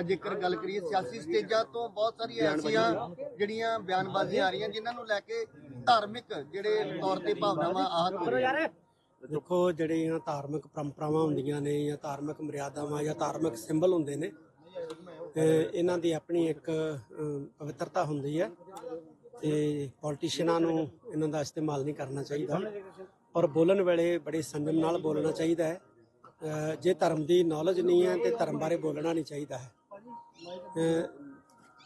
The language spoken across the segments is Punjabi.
ਅੱਜ ਜੇਕਰ ਗੱਲ ਕਰੀਏ ਸਿਆਸੀ ਸਟੇਜਾਂ ਤੋਂ ਬਹੁਤ ਸਾਰੀਆਂ ਐਸੀਆਂ ਜਿਹੜੀਆਂ ਬਿਆਨਬਾਜ਼ੀਆਂ ਆ ਰਹੀਆਂ ਜਿਨ੍ਹਾਂ ਨੂੰ ਲੈ ਕੇ ਧਾਰਮਿਕ ਜਿਹੜੇ ਤੌਰ ਤੇ ਭਾਵਨਾਵਾਂ ਆਹਤ ਹੋ ਰਹੀਆਂ ਦੇਖੋ ਜਿਹੜੀਆਂ ਧਾਰਮਿਕ ਪਰੰਪਰਾਵਾਂ ਹੁੰਦੀਆਂ ਨੇ ਜਾਂ ਧਾਰਮਿਕ ਮਰਿਆਦਾਵਾਂ ਜਾਂ ਧਾਰਮਿਕ ਸਿੰਬਲ ਹੁੰਦੇ ਨੇ ਤੇ ਇਹਨਾਂ ਦੀ ਆਪਣੀ ਇੱਕ ਪਵਿੱਤਰਤਾ ਹੁੰਦੀ ਹੈ ਤੇ ਪੋਲੀਟੀਸ਼ੀਅਨਾਂ ਨੂੰ ਇਹਨਾਂ ਦਾ ਇਸਤੇਮਾਲ ਨਹੀਂ ਕਰਨਾ ਚਾਹੀਦਾ। ਔਰ ਬੋਲਣ ਵੇਲੇ ਬੜੇ ਸੰਜਮ ਨਾਲ ਬੋਲਣਾ ਚਾਹੀਦਾ ਹੈ। ਜੇ ਧਰਮ ਦੀ ਨੌਲੇਜ ਨਹੀਂ ਹੈ ਤੇ ਧਰਮ ਬਾਰੇ ਬੋਲਣਾ ਨਹੀਂ ਚਾਹੀਦਾ ਹੈ।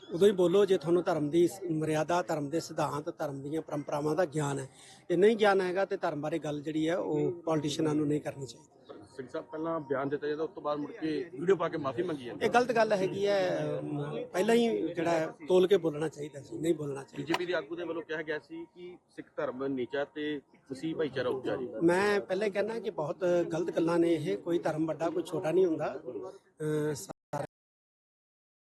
ਉਦੋਂ ਹੀ ਬੋਲੋ ਜੇ ਤੁਹਾਨੂੰ ਧਰਮ ਦੀ ਮਰਿਆਦਾ ਧਰਮ ਦੇ ਸਿਧਾਂਤ ਧਰਮ ਦੀਆਂ ਪਰੰਪਰਾਵਾਂ ਦਾ ਗਿਆਨ ਹੈ। ਜੇ ਨਹੀਂ ਗਿਆਨ ਹੈਗਾ ਤੇ ਧਰਮ ਬਾਰੇ ਗੱਲ ਜਿਹੜੀ ਹੈ ਉਹ ਪੋਲੀਟੀਸ਼ੀਅਨਾਂ ਨੂੰ ਨਹੀਂ ਕਰਨੀ ਚਾਹੀਦੀ। ਸਿੰਘ ਸਾਹਿਬ ਪਹਿਲਾਂ ਬਿਆਨ ਦਿੱਤਾ ਜਾਂਦਾ ਉਸ ਤੋਂ ਬਾਅਦ ਮੁੜ ਕੇ ਵੀਡੀਓ ਪਾ ਕੇ ਮਾਫੀ ਮੰਗੀ ਜਾਂਦੀ ਇਹ ਗਲਤ ਗੱਲ ਹੈਗੀ ਹੈ ਪਹਿਲਾਂ ਹੀ ਜਿਹੜਾ ਹੈ, ਤੋਲ ਕੇ ਬੋਲਣਾ ਚਾਹੀਦਾ ਸੀ ਨਹੀਂ ਬੋਲਣਾ ਚਾਹੀਦਾ। ਬੀਜੇਪੀ ਦੇ ਆਗੂ ਦੇ ਵੱਲੋਂ ਕਿਹਾ ਗਿਆ ਸੀ ਕਿ ਸਿੱਖ ਧਰਮ ਨੀਚਾ ਤੇ ਮਸੀਹ ਭਾਈਚਾਰਾ ਉੱਚਾ ਜੀ। ਮੈਂ ਪਹਿਲੇ ਕਹਿਣਾ ਕਿ ਬਹੁਤ ਗਲਤ ਗੱਲਾਂ ਨੇ ਇਹ ਕੋਈ ਧਰਮ ਵੱਡਾ ਕੋਈ ਛੋਟਾ ਨਹੀਂ ਹੁੰਦਾ।